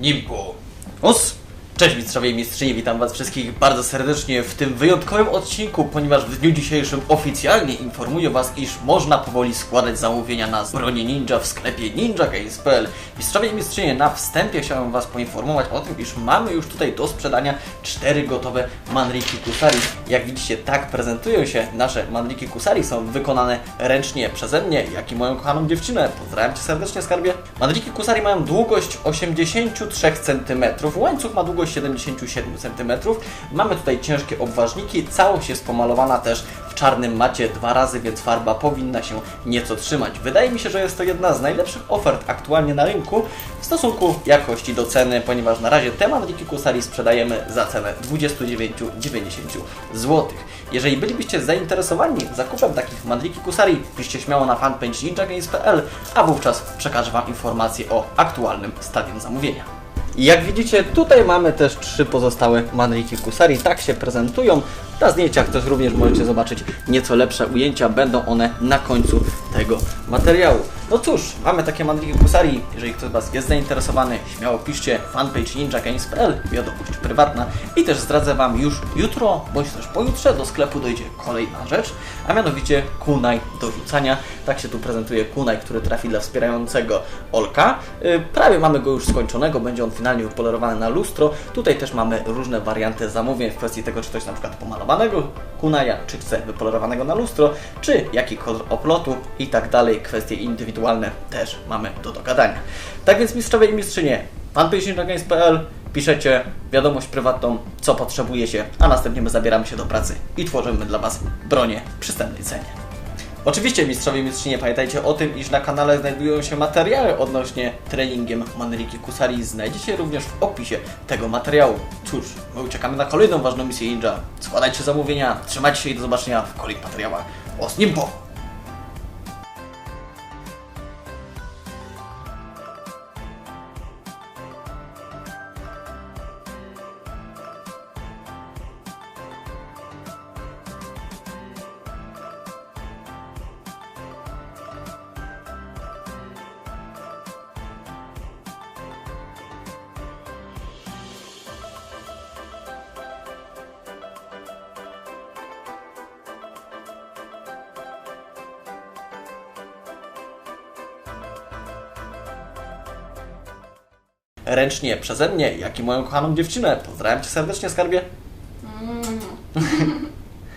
忍法。おっす。Cześć mistrzowie i mistrzynie, witam was wszystkich bardzo serdecznie w tym wyjątkowym odcinku, ponieważ w dniu dzisiejszym oficjalnie informuję was, iż można powoli składać zamówienia na bronię ninja w sklepie ninjagames.pl. Mistrzowie i mistrzynie, na wstępie chciałem was poinformować o tym, iż mamy już tutaj do sprzedania cztery gotowe manriki kusari. Jak widzicie, tak prezentują się nasze manriki kusari, są wykonane ręcznie przeze mnie, jak i moją kochaną dziewczynę. Pozdrawiam cię serdecznie, skarbie. Manriki kusari mają długość 83 cm, łańcuch ma długość 77 cm. Mamy tutaj ciężkie obważniki, całość jest pomalowana też w czarnym macie dwa razy, więc farba powinna się nieco trzymać. Wydaje mi się, że jest to jedna z najlepszych ofert aktualnie na rynku w stosunku jakości do ceny, ponieważ na razie te manriki kusari sprzedajemy za cenę 29,90 zł. Jeżeli bylibyście zainteresowani zakupem takich mandliki kusari, piszcie śmiało na fanpage ninjagames.pl, a wówczas przekażę Wam informacje o aktualnym stadium zamówienia. Jak widzicie, tutaj mamy też trzy pozostałe manriki kusari, tak się prezentują. Na zdjęciach też również możecie zobaczyć nieco lepsze ujęcia, będą one na końcu tego materiału. No cóż, mamy takie manriki kusari, jeżeli ktoś z Was jest zainteresowany, śmiało piszcie fanpage ninjagames.pl, wiadomość prywatna i też zdradzę Wam już jutro, bądź też pojutrze do sklepu dojdzie kolejna rzecz, a mianowicie kunaj do rzucania. Tak się tu prezentuje kunaj, który trafi dla wspierającego Olka. Yy, prawie mamy go już skończonego, będzie on finalnie wypolerowany na lustro. Tutaj też mamy różne warianty zamówień w kwestii tego, czy ktoś na przykład pomalowanego kunaja, czy chce wypolerowanego na lustro, czy jaki kolor oplotu i tak dalej. Kwestie indywidualne też mamy do dogadania. Tak więc mistrzowie i mistrzynie, fanpage.games.pl piszecie wiadomość prywatną, co potrzebujecie, a następnie my zabieramy się do pracy i tworzymy dla Was bronię przystępnej cenie. Oczywiście mistrzowie i mistrzynie pamiętajcie o tym, iż na kanale znajdują się materiały odnośnie treningiem Manriki Kusari. Znajdziecie również w opisie tego materiału. Cóż, my uciekamy na kolejną ważną misję ninja. Składajcie zamówienia, trzymajcie się i do zobaczenia w kolejnych materiałach. Osnimpo! ręcznie przeze mnie, jak i moją kochaną dziewczynę. Pozdrawiam Cię serdecznie, skarbie. Mm.